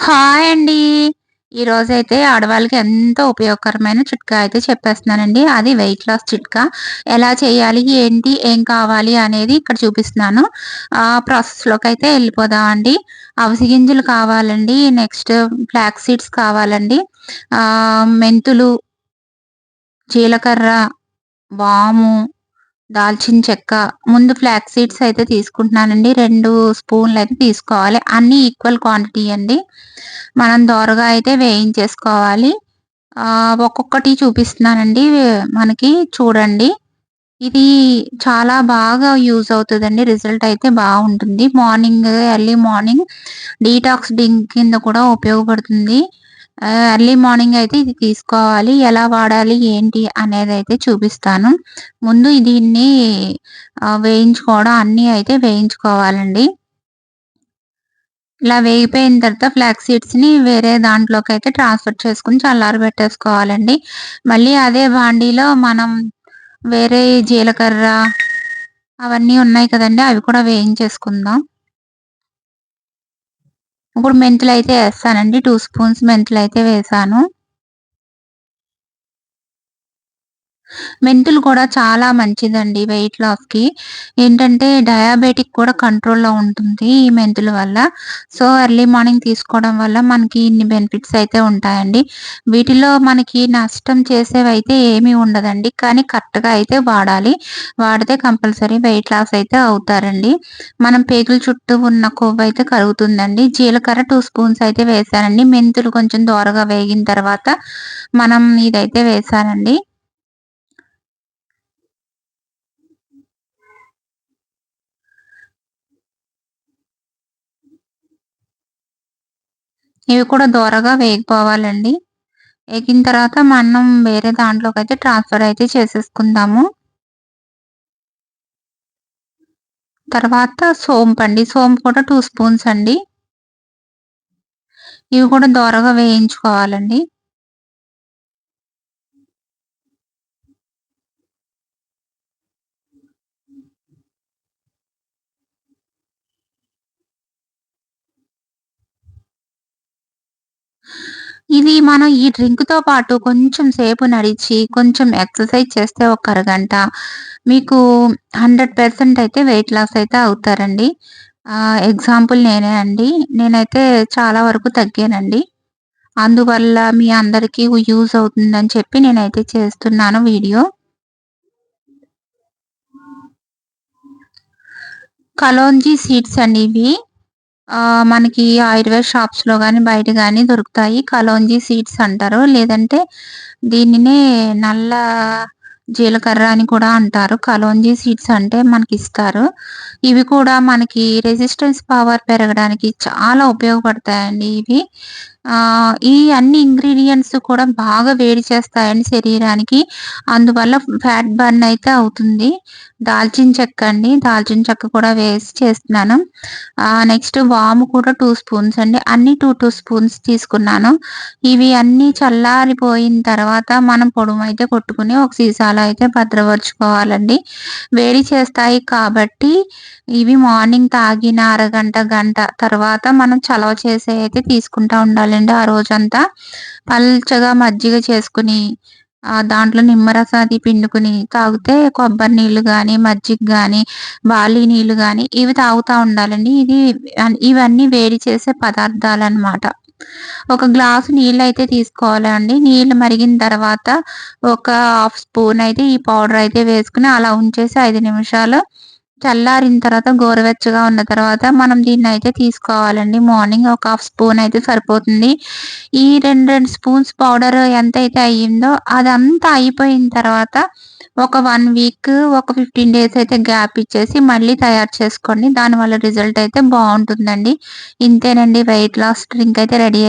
Hi అండి. ఈరోజైతే ఆడవాళ్ళకి ఎంతో ఉపయోగకరమైన చిట్కా అయితే చెప్పేస్తున్నానండి. అది వెయిట్ లాస్ చిట్కా. ఎలా చేయాలి? ఏంటి? ఏం కావాలి? అనేది ఇక్కడ చూపిస్తున్నాను. ప్రాసెస్లోకి అయితే వెళ్ళిపోదామండి అవిసె గింజలు కావాలండి. నెక్స్ట్ ఫ్లాక్ సీడ్స్ కావాలండి. మెంతులు, జీలకర్ర, వాము, దాల్చిన చెక్క. ముందు ఫ్లాక్ సీడ్స్ అయితే తీసుకుంటున్నానండి. రెండు స్పూన్లు అయితే తీసుకోవాలి. అన్ని ఈక్వల్ క్వాంటిటీ అండి. మనం దోరగా అయితే వేయించేసుకోవాలి. ఒక్కొక్కటి చూపిస్తున్నానండి. మనకి చూడండి. ఇది చాలా బాగా యూజ్ అవుతుందండి రిజల్ట్ అయితే బాగుంటుంది morning early morning detox drink కింద కూడా ఉపయోగపడుతుంది. ఎర్లీ మార్నింగ్ అయితే ఇది తీసుకోవాలి. ఎలా వాడాలి? ఏంటి? అనేది అయితే చూపిస్తాను. ముందు దీన్ని వేయించుకోవడం అన్నీ అయితే వేయించుకోవాలండి. ఇలా వేగిపోయిన తర్వాత ఫ్లాక్స్ సీడ్స్‌ని వేరే దాంట్లోకైతే ట్రాన్స్‌ఫర్ చేసుకొని చల్లారబెట్టేసుకోవాలండి. మళ్ళీ అదే బాండీలో మనం వేరే జీలకర్ర అవన్నీ ఉన్నాయి కదండి అవి కూడా వేయించేసుకుందాం. ఇప్పుడు మెంతులు అయితే వేస్తానండి టూ స్పూన్స్ మెంతులు అయితే వేశాను. మెంతులు కూడా చాలా మంచిదండి వెయిట్ లాస్‌కి. ఏంటంటే డయాబెటిక్ కూడా కంట్రోల్‌లో ఉంటుంది ఈ మెంతుల వల్ల. సో, ఎర్లీ మార్నింగ్ తీసుకోవడం వల్ల మనకి ఇన్ని బెనిఫిట్స్ అయితే ఉంటాయండి. వీటిలో మనకి నష్టం చేసేవైతే ఏమీ ఉండదండి. కానీ కరెక్ట్‌గా అయితే వాడాలి. వాడితే కంపల్సరీ వెయిట్ లాస్ అయితే అవుతారండి. మనం పేగుల చుట్టూ ఉన్న కొవ్వు అయితే కరుగుతుందండి. జీలకర్ర టూ స్పూన్స్ అయితే వేసానండి మెంతులు కొంచెం దోరగా వేగిన తర్వాత మనం ఇదైతే వేసానండి ఇవి కూడా దోరగా వేగిపోవాలండి. వేగిన తర్వాత మనం వేరే దాంట్లోకి అయితే ట్రాన్స్‌ఫర్ అయితే చేసేసుకుందాము. తర్వాత సోంపు అండి సోంపు కూడా టూ స్పూన్స్ అండి. ఇవి కూడా దోరగా వేయించుకోవాలండి. ఇది మనం ఈ డ్రింక్‌తో పాటు కొంచెం సేపు నడిచి, కొంచెం ఎక్సర్సైజ్ చేస్తే ఒక అరగంట మీకు 100% అయితే వెయిట్ లాస్ అయితే అవుతారండి. ఎగ్జాంపుల్ నేనే అండి. నేనైతే చాలా వరకు తగ్గానండి. అందువల్ల మీ అందరికీ యూజ్ అవుతుందని చెప్పి నేనైతే చేస్తున్నాను వీడియో. కలోంజీ సీడ్స్ అండి ఇవి. మనకి ఆయుర్వేద షాప్స్‌లో కానీ బయట కానీ దొరుకుతాయి. కలోంజీ సీడ్స్ అంటారు. లేదంటే దీనినే నల్ల జీలకర్ర అని కూడా అంటారు. కలోంజీ సీడ్స్ అంటే మనకి ఇస్తారు ఇవి కూడా మనకి రెసిస్టెన్స్ పవర్ పెరగడానికి చాలా ఉపయోగపడతాయండి ఇవి. ఈ అన్ని ఇంగ్రీడియంట్స్ కూడా బాగా వేడి చేస్తాయండి శరీరానికి. అందువల్ల ఫ్యాట్ బర్న్ అయితే అవుతుంది. దాల్చిన చెక్క అండి. దాల్చిన చెక్క కూడా వేసి చేస్తున్నాను. నెక్స్ట్ వాము కూడా టూ స్పూన్స్ అండి. అన్ని టూ టూ స్పూన్స్ తీసుకున్నాను. ఇవి అన్నీ చల్లారిపోయిన తర్వాత మనం పొడమైతే కొట్టుకుని ఒక సీసాలో అయితే భద్రపరుచుకోవాలండి. వేడి చేస్తాయి కాబట్టి ఇవి మార్నింగ్ తాగిన అరగంట, గంట తర్వాత మనం చలవ చేసే అయితే తీసుకుంటా ఉండాలి ఉండాలండి ఆ రోజంతా. పల్చగా మజ్జిగ చేసుకుని దాంట్లో నిమ్మరసం అది పిండుకొని తాగితే కొబ్బరి నీళ్ళు కానీ మజ్జిగ కానీ బార్లీ నీళ్ళు కానీ ఇవి తాగుతూ ఉండాలండి. ఇది ఇవన్నీ వేడి చేసే పదార్థాలు అనమాట ఒక గ్లాసు నీళ్ళు అయితే తీసుకోవాలండి. నీళ్ళు మరిగిన తర్వాత ఒక హాఫ్ స్పూన్ అయితే ఈ పౌడర్ అయితే వేసుకొని అలా ఉంచేసి ఐదు నిమిషాలు చల్లారిన తర్వాత గోరువెచ్చగా ఉన్న తర్వాత మనం దీన్ని అయితే తీసుకోవాలండి. మార్నింగ్ ఒక హాఫ్ స్పూన్ అయితే సరిపోతుంది. ఈ 2, 2 స్పూన్స్ పౌడర్ ఎంత అయితే అయ్యిందో అదంతా అయిపోయిన తర్వాత ఒక వన్ వీక్, ఒక 15 డేస్ అయితే గ్యాప్ ఇచ్చేసి మళ్ళీ తయారు చేసుకోండి. దానివల్ల రిజల్ట్ అయితే బాగుంటుందండి ఇంతేనండి వెయిట్ లాస్ డ్రింక్ అయితే రెడీ అయి